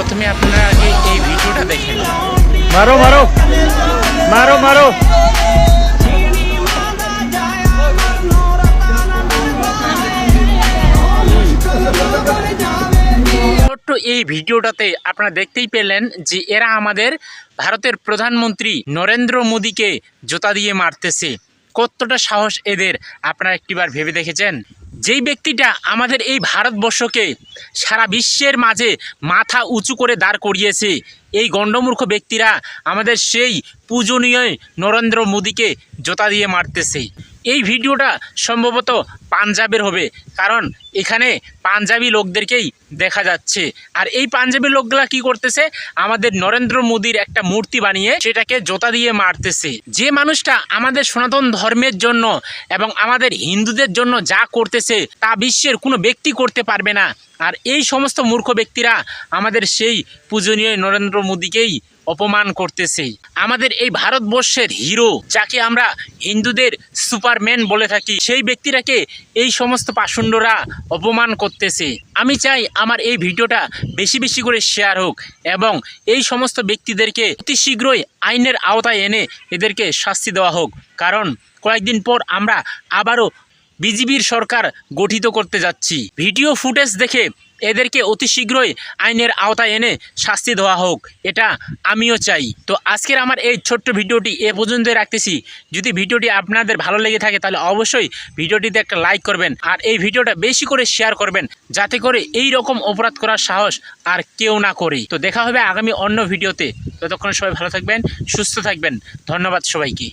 প্রথমে আপনারা আগে এই ভিডিওটা দেখেন মারো মারো। মারো মারো। ছোট্ট এই ভিডিওটাতে আপনারা দেখতেই পেলেন যে এরা আমাদের ভারতের প্রধানমন্ত্রী নরেন্দ্র মোদীকে জোতা দিয়ে মারতেছে। কতটা সাহস এদের আপনারা একটিবার ভেবে দেখেছেন? যেই ব্যক্তিটা আমাদের এই ভারতবর্ষকে সারা বিশ্বের মাঝে মাথা উঁচু করে দাঁড় করিয়েছে, এই গণ্ডমূর্খ ব্যক্তিরা আমাদের সেই পূজনীয় নরেন্দ্র মোদীকে জোতা দিয়ে মারতেছে। এই ভিডিওটা সম্ভবত পাঞ্জাবের হবে। কারণ এখানে পাঞ্জাবি লোকদেরকেই দেখা যাচ্ছে। আর এই পাঞ্জাবি লোকগুলা কি করতেছে? আমাদের নরেন্দ্র মোদীর একটা মূর্তি বানিয়ে সেটাকে জোতা দিয়ে মারতেছে। যে মানুষটা আমাদের সনাতন ধর্মের জন্য এবং আমাদের হিন্দুদের জন্য যা করতেছে তা বিশ্বের কোনো ব্যক্তি করতে পারবে না। আর এই সমস্ত মূর্খ ব্যক্তিরা আমাদের সেই পূজনীয় নরেন্দ্র মোদীকেই অপমান করতেছে আমাদের এই ভারতবর্ষের হিরো, যাকে আমরা হিন্দুদের সুপারম্যান বলে থাকি, সেই ব্যক্তিটাকে এই সমস্ত পাষণ্ডরা অপমান করতেছে। আমি চাই আমার এই ভিডিওটা বেশি বেশি করে শেয়ার হোক এবং এই সমস্ত ব্যক্তিদেরকে অতি শীঘ্রই আইনের আওতায় এনে এদেরকে শাস্তি দেওয়া হোক। কারণ কয়েকদিন পর আমরা আবারও বিজিবির সরকার গঠিত করতে যাচ্ছি। ভিডিও ফুটেজ দেখে এদেরকে অতি শীঘ্রই আইনের আওতায় এনে শাস্তি দেওয়া হোক, এটা আমিও চাই। তো আজকের আমার এই ছোট্ট ভিডিওটি এ পর্যন্ত রাখতেছি। যদি ভিডিওটি আপনাদের ভালো লেগে থাকে, তাহলে অবশ্যই ভিডিওটিতে একটা লাইক করবেন আর এই ভিডিওটা বেশি করে শেয়ার করবেন, যাতে করে এই রকম অপরাধ করার সাহস আর কেউ না করে। তো দেখা হবে আগামী অন্য ভিডিওতে। ততক্ষণ সবাই ভালো থাকবেন, সুস্থ থাকবেন। ধন্যবাদ সবাইকে।